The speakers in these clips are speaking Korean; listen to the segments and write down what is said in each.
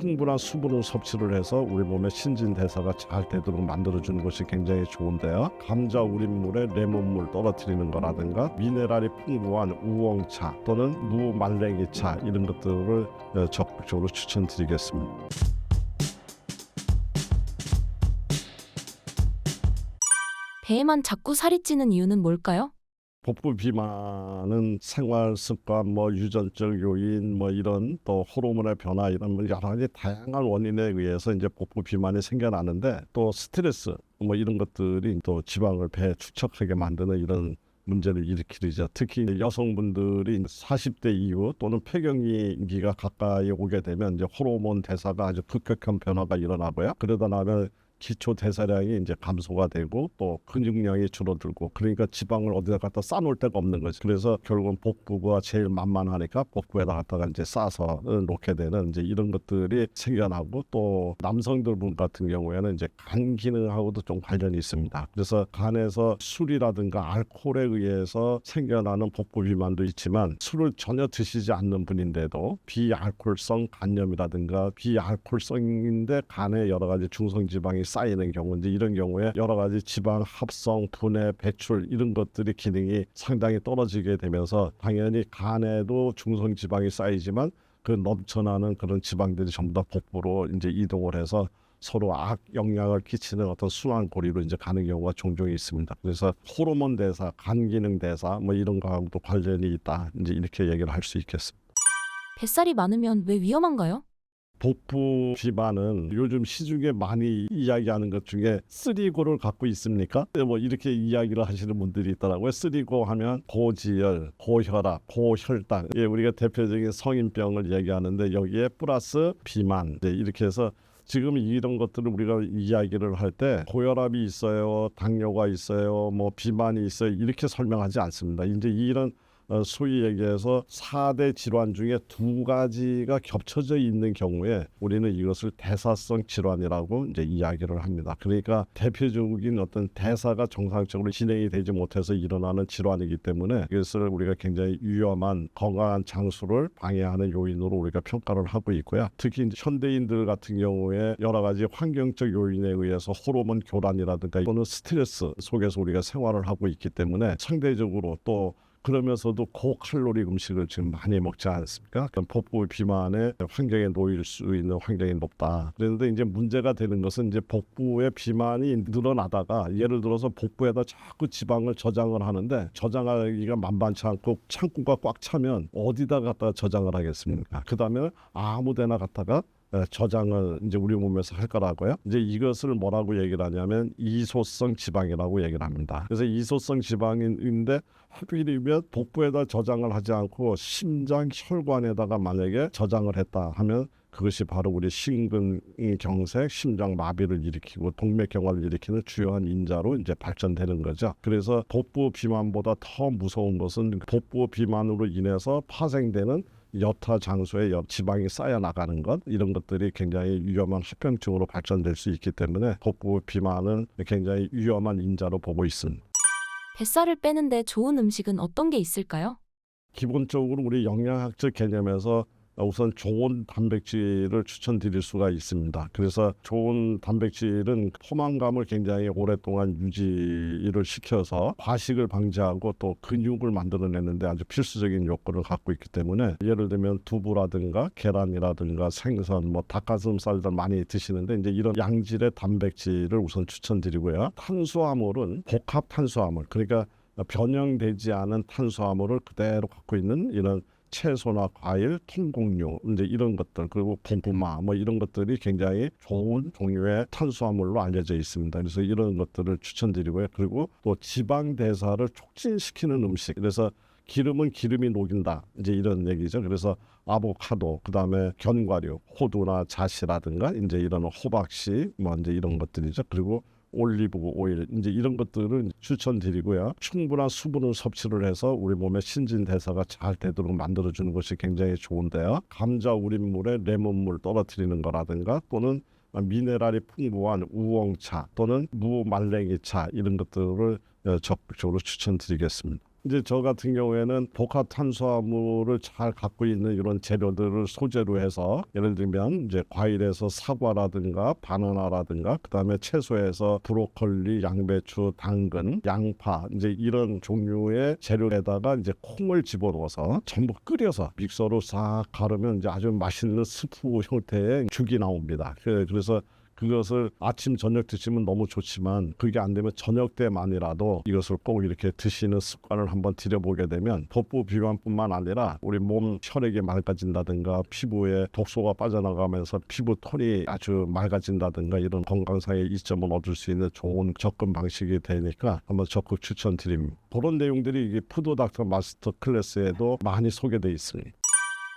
충분한 수분을 섭취를 해서 우리 몸의 신진대사가 잘 되도록 만들어주는 것이 굉장히 좋은데요. 감자 우린물에 레몬물 떨어뜨리는 거라든가 미네랄이 풍부한 우엉차 또는 무말랭이차 이런 것들을 어, 적극적으로 추천드리겠습니다. 배에만 자꾸 살이 찌는 이유는 뭘까요? 복부 비만은 생활 습관, 뭐 유전적 요인, 뭐 이런 또 호르몬의 변화 이런 뭐 여러 가지 다양한 원인에 의해서 이제 복부 비만이 생겨나는데 또 스트레스 뭐 이런 것들이 또 지방을 배에 축적하게 만드는 이런 문제를 일으키죠. 특히 여성분들이 40대 이후 또는 폐경기가 가까이 오게 되면 이제 호르몬 대사가 아주 급격한 변화가 일어나고요. 그러다 나면 기초 대사량이 이제 감소가 되고 또 근육량이 줄어들고 그러니까 지방을 어디다 갖다 싸놓을 데가 없는 거죠. 그래서 결국은 복부가 제일 만만하니까 복부에다 갖다가 이제 싸서 놓게 되는 이제 이런 것들이 생겨나고 또 남성들 분 같은 경우에는 이제 간 기능하고도 좀 관련이 있습니다. 그래서 간에서 술이라든가 알코올에 의해서 생겨나는 복부 비만도 있지만 술을 전혀 드시지 않는 분인데도 비알코올성 간염이라든가 비알코올성인데 간에 여러 가지 중성 지방이 쌓이는 경우인데 이런 경우에 여러 가지 지방 합성, 분해, 배출 이런 것들이 기능이 상당히 떨어지게 되면서 당연히 간에도 중성 지방이 쌓이지만 그 넘쳐나는 그런 지방들이 전부 다 복부로 이제 이동을 해서 서로 악 영향을 끼치는 어떤 순환 고리로 이제 가는 경우가 종종 있습니다. 그래서 호르몬 대사, 간 기능 대사 뭐 이런 거하고도 관련이 있다. 이제 이렇게 얘기를 할 수 있겠습니다. 뱃살이 많으면 왜 위험한가요? 복부 비만은 요즘 시중에 많이 이야기하는 것 중에 쓰리고를 갖고 있습니까? 뭐 이렇게 이야기를 하시는 분들이 있더라고요. 쓰리고 하면 고지혈, 고혈압, 고혈당. 예, 우리가 대표적인 성인병을 얘기하는데 여기에 플러스 비만. 네, 이렇게 해서 지금 이런 것들을 우리가 이야기를 할 때 고혈압이 있어요, 당뇨가 있어요, 뭐 비만이 있어요 이렇게 설명하지 않습니다. 이제 이런 어, 소위 얘기해서 4대 질환 중에 두 가지가 겹쳐져 있는 경우에 우리는 이것을 대사성 질환이라고 이제 이야기를 합니다. 그러니까 대표적인 어떤 대사가 정상적으로 진행이 되지 못해서 일어나는 질환이기 때문에 이것을 우리가 굉장히 위험한 건강한 장수를 방해하는 요인으로 우리가 평가를 하고 있고요. 특히 현대인들 같은 경우에 여러 가지 환경적 요인에 의해서 호르몬 교란이라든가 또는 스트레스 속에서 우리가 생활을 하고 있기 때문에 상대적으로 또 그러면서도 고칼로리 음식을 지금 많이 먹지 않습니까? 복부 비만의 환경에 놓일 수 있는 환경이 높다. 그런데 이제 문제가 되는 것은 이제 복부의 비만이 늘어나다가 예를 들어서 복부에다 자꾸 지방을 저장을 하는데 저장하기가 만만치 않고 창구가 꽉 차면 어디다 갖다 저장을 하겠습니까? 그 다음에 아무데나 갖다가 에, 저장을 이제 우리 몸에서 할 거라고요. 이제 이것을 뭐라고 얘기를 하냐면 이소성 지방이라고 얘기를 합니다. 그래서 이소성 지방인데 하필이면 복부에다 저장을 하지 않고 심장 혈관에다가 만약에 저장을 했다 하면 그것이 바로 우리 심근이 경색, 심장 마비를 일으키고 동맥경화를 일으키는 주요한 인자로 이제 발전되는 거죠. 그래서 복부 비만보다 더 무서운 것은 복부 비만으로 인해서 파생되는 여타 장소에 여- 지방이 쌓여 나가는 것 이런 것들이 굉장히 위험한 합병증으로 발전될 수 있기 때문에 복부 비만은 굉장히 위험한 인자로 보고 있습니다. 뱃살을 빼는데 좋은 음식은 어떤 게 있을까요? 기본적으로 우리 영양학적 개념에서 우선 좋은 단백질을 추천드릴 수가 있습니다. 그래서 좋은 단백질은 포만감을 굉장히 오랫동안 유지를 시켜서 과식을 방지하고 또 근육을 만들어내는데 아주 필수적인 요건을 갖고 있기 때문에 예를 들면 두부라든가 계란이라든가 생선, 뭐 닭가슴살들 많이 드시는데 이제 이런 양질의 단백질을 우선 추천드리고요. 탄수화물은 복합 탄수화물 그러니까 변형되지 않은 탄수화물을 그대로 갖고 있는 이런 채소나 과일, 통곡류 이제 이런 것들 그리고 고구마 뭐 이런 것들이 굉장히 좋은 종류의 탄수화물로 알려져 있습니다. 그래서 이런 것들을 추천드리고요. 그리고 또 지방 대사를 촉진시키는 음식. 그래서 기름은 기름이 녹인다. 이제 이런 얘기죠. 그래서 아보카도, 그다음에 견과류, 호두나 자시라든가 이제 이런 호박씨 뭐 이제 이런 것들이죠. 그리고 올리브 오일 이제 이런 것들은 추천드리고요. 충분한 수분을 섭취를 해서 우리 몸의 신진 대사가 잘 되도록 만들어 주는 것이 굉장히 좋은데요. 감자 우린물에 레몬물 떨어뜨리는 거라든가 또는 미네랄이 풍부한 우엉차 또는 무말랭이차 이런 것들을 어, 적극적으로 추천드리겠습니다. 이제 저 같은 경우에는 복합 탄수화물을 잘 갖고 있는 이런 재료들을 소재로 해서 예를 들면 이제 과일에서 사과라든가 바나나라든가 그다음에 채소에서 브로콜리, 양배추, 당근, 양파 이제 이런 종류의 재료에다가 이제 콩을 집어넣어서 전부 끓여서 믹서로 싹 가르면 이제 아주 맛있는 스프 형태의 죽이 나옵니다. 그- 그래서 그것을 아침 저녁 드시면 너무 좋지만 그게 안 되면 저녁 때만이라도 이것을 꼭 이렇게 드시는 습관을 한번 들여보게 되면 복부 비만뿐만 아니라 우리 몸 혈액이 맑아진다든가 피부에 독소가 빠져나가면서 피부 톤이 아주 맑아진다든가 이런 건강상의 이점을 얻을 수 있는 좋은 접근 방식이 되니까 한번 적극 추천드립니다. 그런 내용들이 푸드닥터 마스터 클래스에도 많이 소개돼 있습니다.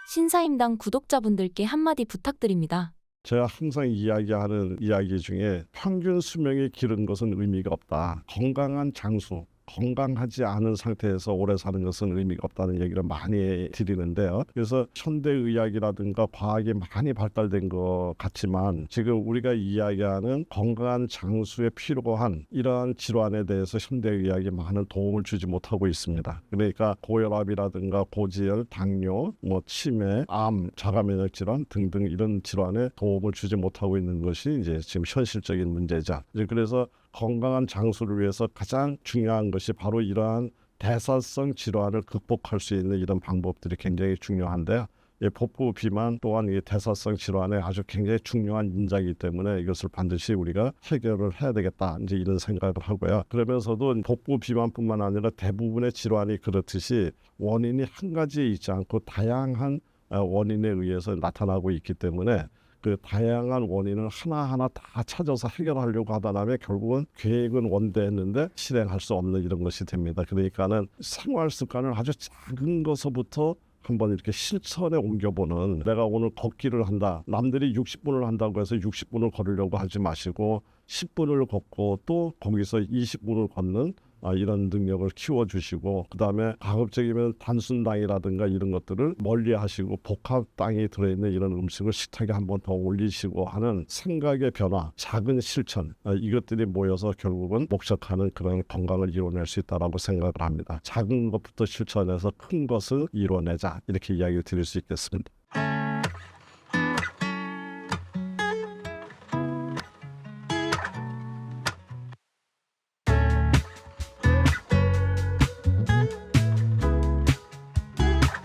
신사임당 구독자분들께 한마디 부탁드립니다. 제가 항상 이야기하는 이야기 중에 평균 수명이 기른 것은 의미가 없다. 건강한 장수, 건강하지 않은 상태에서 오래 사는 것은 의미가 없다는 얘기를 많이 드리는데요. 그래서 현대 의학이라든가 과학이 많이 발달된 것 같지만 지금 우리가 이야기하는 건강한 장수에 필요한 이러한 질환에 대해서 현대 의학이 많은 도움을 주지 못하고 있습니다. 그러니까 고혈압이라든가 고지혈, 당뇨, 뭐 치매, 암, 자가면역 질환 등등 이런 질환에 도움을 주지 못하고 있는 것이 이제 지금 현실적인 문제자. 이제 그래서 건강한 장수를 위해서 가장 중요한 것이 바로 이러한 대사성 질환을 극복할 수 있는 이런 방법들이 굉장히 중요한데요. 이 복부 비만 또한 이 대사성 질환의 아주 굉장히 중요한 인자이기 때문에 이것을 반드시 우리가 해결을 해야 되겠다 이제 이런 생각을 하고요. 그러면서도 복부 비만뿐만 아니라 대부분의 질환이 그렇듯이 원인이 한 가지에 있지 않고 다양한 어, 원인에 의해서 나타나고 있기 때문에 그 다양한 원인을 하나하나 다 찾아서 해결하려고 하다 보면 결국은 계획은 원대했는데 실행할 수 없는 이런 것이 됩니다. 그러니까는 생활 습관을 아주 작은 것서부터 한번 이렇게 실천에 옮겨보는 내가 오늘 걷기를 한다. 남들이 60분을 한다고 해서 60분을 걸으려고 하지 마시고 10분을 걷고 또 거기서 20분을 걷는 아, 이런 능력을 키워주시고 그 다음에 가급적이면 단순 당이라든가 이런 것들을 멀리하시고 복합 당이 들어있는 이런 음식을 식탁에 한 번 더 올리시고 하는 생각의 변화, 작은 실천 아, 이것들이 모여서 결국은 목적하는 그런 건강을 이뤄낼 수 있다라고 생각을 합니다. 작은 것부터 실천해서 큰 것을 이뤄내자 이렇게 이야기를 드릴 수 있겠습니다.